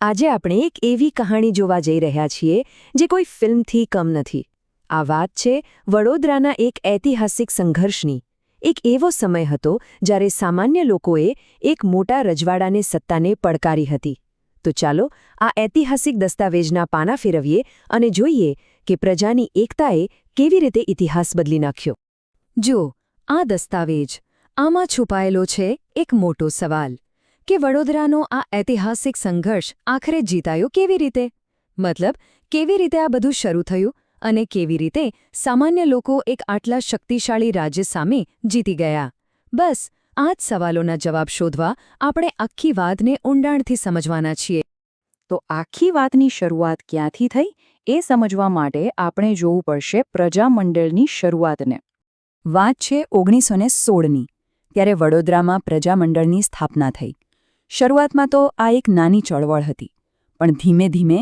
આજે આપણે એક એવી કહાણી જોવા જઈ રહ્યા છીએ જે કોઈ ફિલ્મથી કમ નથી. આ વાત છે વડોદરાના એક ઐતિહાસિક સંઘર્ષની. એક એવો સમય હતો જ્યારે સામાન્ય લોકોએ એક મોટા રજવાડાને સત્તાને પડકારી હતી. તો ચાલો આ ઐતિહાસિક દસ્તાવેજના પાના ફેરવીએ અને જોઈએ કે પ્રજાની એકતાએ કેવી રીતે ઇતિહાસ બદલી નાખ્યો. જો, આ દસ્તાવેજ આમાં છુપાયેલો છે એક મોટો સવાલ. કે વડોદરાનો આ ઐતિહાસિક સંઘર્ષ આખરે જીતાયો કેવી રીતે? મતલબ, કેવી રીતે આ બધું શરૂ થયું અને કેવી રીતે સામાન્ય લોકો એક આટલા શક્તિશાળી રાજ્ય સામે જીતી ગયા? બસ, આ જ સવાલોના જવાબ શોધવા આપણે આખી વાતને ઊંડાણથી સમજવાના છીએ. તો આખી વાતની શરૂઆત ક્યાંથી થઈ એ સમજવા માટે આપણે જોવું પડશે પ્રજામંડળની શરૂઆતને. વાત છે ઓગણીસો ને સોળની, ત્યારે વડોદરામાં પ્રજામંડળની સ્થાપના થઈ. શરૂઆતમાં તો આ એક નાની ચળવળ હતી, પણ ધીમે ધીમે,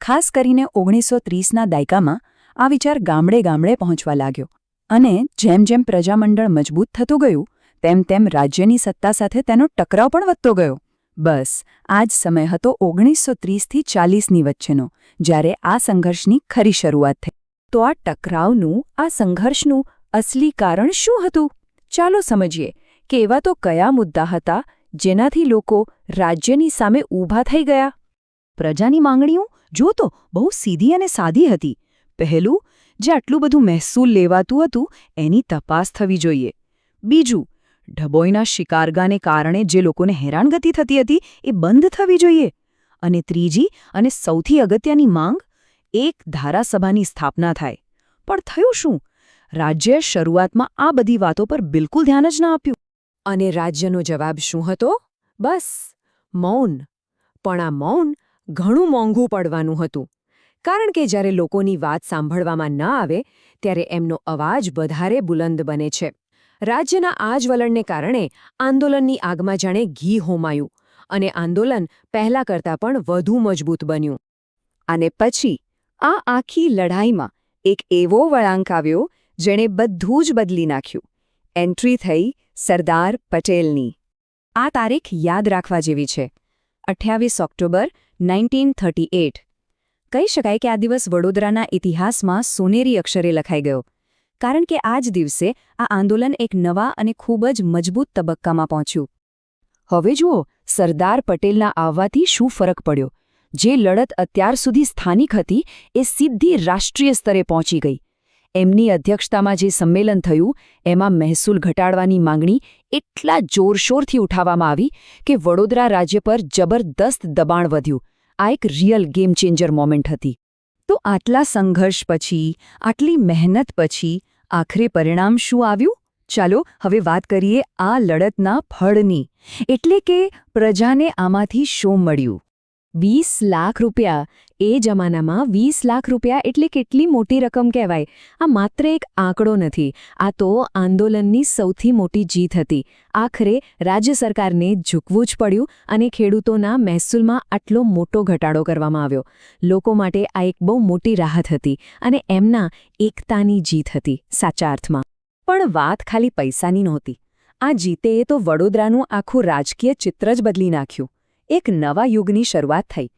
ખાસ કરીને ઓગણીસો ત્રીસના દાયકામાં, આ વિચાર ગામડે ગામડે પહોંચવા લાગ્યો અને જેમ જેમ પ્રજામંડળ મજબૂત થતું ગયું, તેમ તેમ રાજ્યની સત્તા સાથે તેનો ટકરાવ પણ વધતો ગયો. બસ, આ જ સમય હતો ઓગણીસો ત્રીસથી ચાલીસની વચ્ચેનો, જ્યારે આ સંઘર્ષની ખરી શરૂઆત થઈ. તો આ ટકરાવનું, આ સંઘર્ષનું અસલી કારણ શું હતું? ચાલો સમજીએ, કે એવા તો કયા મુદ્દા હતા જેનાથી લોકો રાજ્યની સામે ઊભા થઈ ગયા. પ્રજાની માંગણીઓ જો તો, બહુ સીધી અને સાદી હતી. પહેલું, જે આટલું બધું મહેસૂલ લેવાતું હતું, એની તપાસ થવી જોઈએ. બીજું ઢબોઈના શિકારગાને કારણે જે લોકોને હેરાનગતિ થતી હતી, એ બંધ થવી જોઈએ. અને ત્રીજી અને સૌથી અગત્યની માંગ, એક ધારાસભાની સ્થાપના થાય. પણ થયું શું? રાજ્યએ શરૂઆતમાં આ બધી વાતો પર બિલકુલ ધ્યાન જ ન આપ્યું. અને રાજ્યનો જવાબ શું હતો? બસ, મૌન. પણ આ મૌન ઘણું મોંઘું પડવાનું હતું. કારણ કે જ્યારે લોકોની વાત સાંભળવામાં ન આવે, ત્યારે એમનો અવાજ વધારે બુલંદ બને છે. રાજ્યના આ જ વલણને કારણે આંદોલનની આગમાં જાણે ઘી હોમાયું અને આંદોલન પહેલા કરતાં પણ વધુ મજબૂત બન્યું. અને પછી આ આખી લડાઈમાં એક એવો વળાંક આવ્યો, જેણે બધું જ બદલી નાખ્યું. એન્ટ્રી થઈ સરદાર પટેલની. આ તારીખ યાદ રાખવા જેવી છે. અઠ્યાવીસ ઓક્ટોબર નાઇન્ટીન થર્ટી એટ. કહી શકાય કે આ દિવસ વડોદરાના ઇતિહાસમાં સોનેરી અક્ષરે લખાઈ ગયો. કારણ કે આ જ દિવસે આ આંદોલન એક નવા અને ખૂબ જ મજબૂત તબક્કામાં પહોંચ્યું. હવે જુઓ, સરદાર પટેલના આવવાથી શું ફરક પડ્યો? જે લડત અત્યાર સુધી સ્થાનિક હતી, એ સીધી રાષ્ટ્રીય સ્તરે પહોંચી ગઈ. એમની અધ્યક્ષતામાં જે સંમેલન થયું, એમાં મહેસૂલ ઘટાડવાની માંગણી એટલા જોરશોરથી ઉઠાવવામાં આવી કે વડોદરા રાજ્ય પર જબરદસ્ત દબાણ વધ્યું. આ એક રિયલ ગેમ ચેન્જર મોમેન્ટ હતી. તો આટલા સંઘર્ષ પછી, આટલી મહેનત પછી આખરે પરિણામ શું આવ્યું? ચાલો હવે વાત કરીએ આ લડતના ફળની. એટલે કે પ્રજાને આમાંથી શું મળ્યું? વીસ લાખ રૂપિયા. એ જમાનામાં વીસ લાખ રૂપિયા એટલે કેટલી મોટી રકમ કહેવાય? આ માત્ર એક આંકડો નથી. આ તો આંદોલનની સૌથી મોટી જીત હતી. આખરે રાજ્ય સરકારને ઝૂકવું જ પડ્યું અને ખેડૂતોના મહેસૂલમાં આટલો મોટો ઘટાડો કરવામાં આવ્યો. લોકો માટે આ એક બહુ મોટી રાહત હતી અને એમના એકતાની જીત હતી, સાચા અર્થમાં. પણ વાત ખાલી પૈસાની નહોતી. આ જીતે તો વડોદરાનું આખું રાજકીય ચિત્ર જ બદલી નાખ્યું. એક નવા યુગની શરૂઆત થઈ.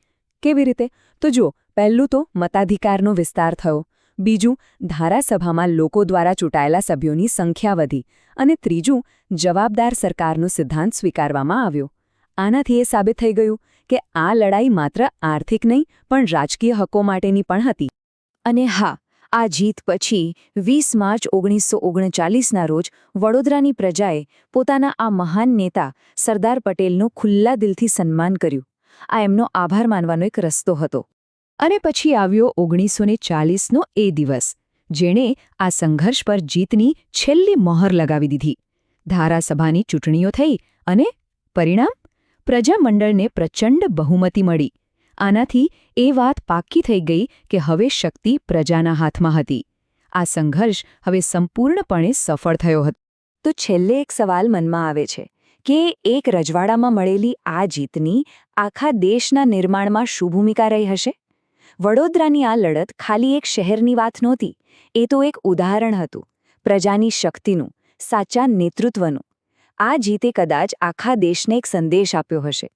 કેવી રીતે? તો જુઓ, પહેલું તો મતાધિકારનો વિસ્તાર થયો. બીજું, ધારાસભામાં લોકો દ્વારા ચૂંટાયેલા સભ્યોની સંખ્યા વધી અને ત્રીજું, જવાબદાર સરકારનો સિદ્ધાંત સ્વીકારવામાં આવ્યો. આનાથી એ સાબિત થઈ ગયું કે આ લડાઈ માત્ર આર્થિક નહીં, પણ રાજકીય હકો માટેની પણ હતી. અને હા આ જીત પછી વીસ માર્ચ ઓગણીસો ઓગણચાલીસના રોજ વડોદરાની પ્રજાએ પોતાના આ મહાન નેતા સરદાર પટેલનું ખુલ્લા દિલથી સન્માન કર્યું. આ એમનો આભાર માનવાનો એક રસ્તો હતો. અને પછી આવ્યો ઓગણીસો ચાલીસનો એ દિવસ, જેણે આ સંઘર્ષ પર જીતની છેલ્લી મહોર લગાવી દીધી. ધારાસભાની ચૂંટણીઓ થઈ અને પરિણામ? પ્રજામંડળને પ્રચંડ બહુમતી મળી. આનાથી એ વાત પાક્કી થઈ ગઈ કે હવે શક્તિ પ્રજાના હાથમાં હતી. આ સંઘર્ષ હવે સંપૂર્ણપણે સફળ થયો હતો. તો છેલ્લે એક સવાલ મનમાં આવે છે કે એક રજવાડામાં મળેલી આ જીતની આખા દેશના નિર્માણમાં શું ભૂમિકા રહી હશે? વડોદરાની આ લડત ખાલી એક શહેરની વાત નહોતી, એ તો એક ઉદાહરણ હતું, પ્રજાની શક્તિનું, સાચા નેતૃત્વનું. આ જીતે કદાચ આખા દેશને એક સંદેશ આપ્યો હશે.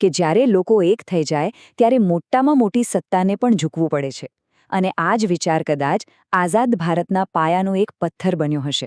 કે જ્યારે લોકો એક થઈ જાય, ત્યારે મોટામાં મોટી સત્તાને પણ ઝૂકવું પડે છે. અને આ જ વિચાર કદાચ આઝાદ ભારતના પાયાનો એક પથ્થર બન્યો હશે.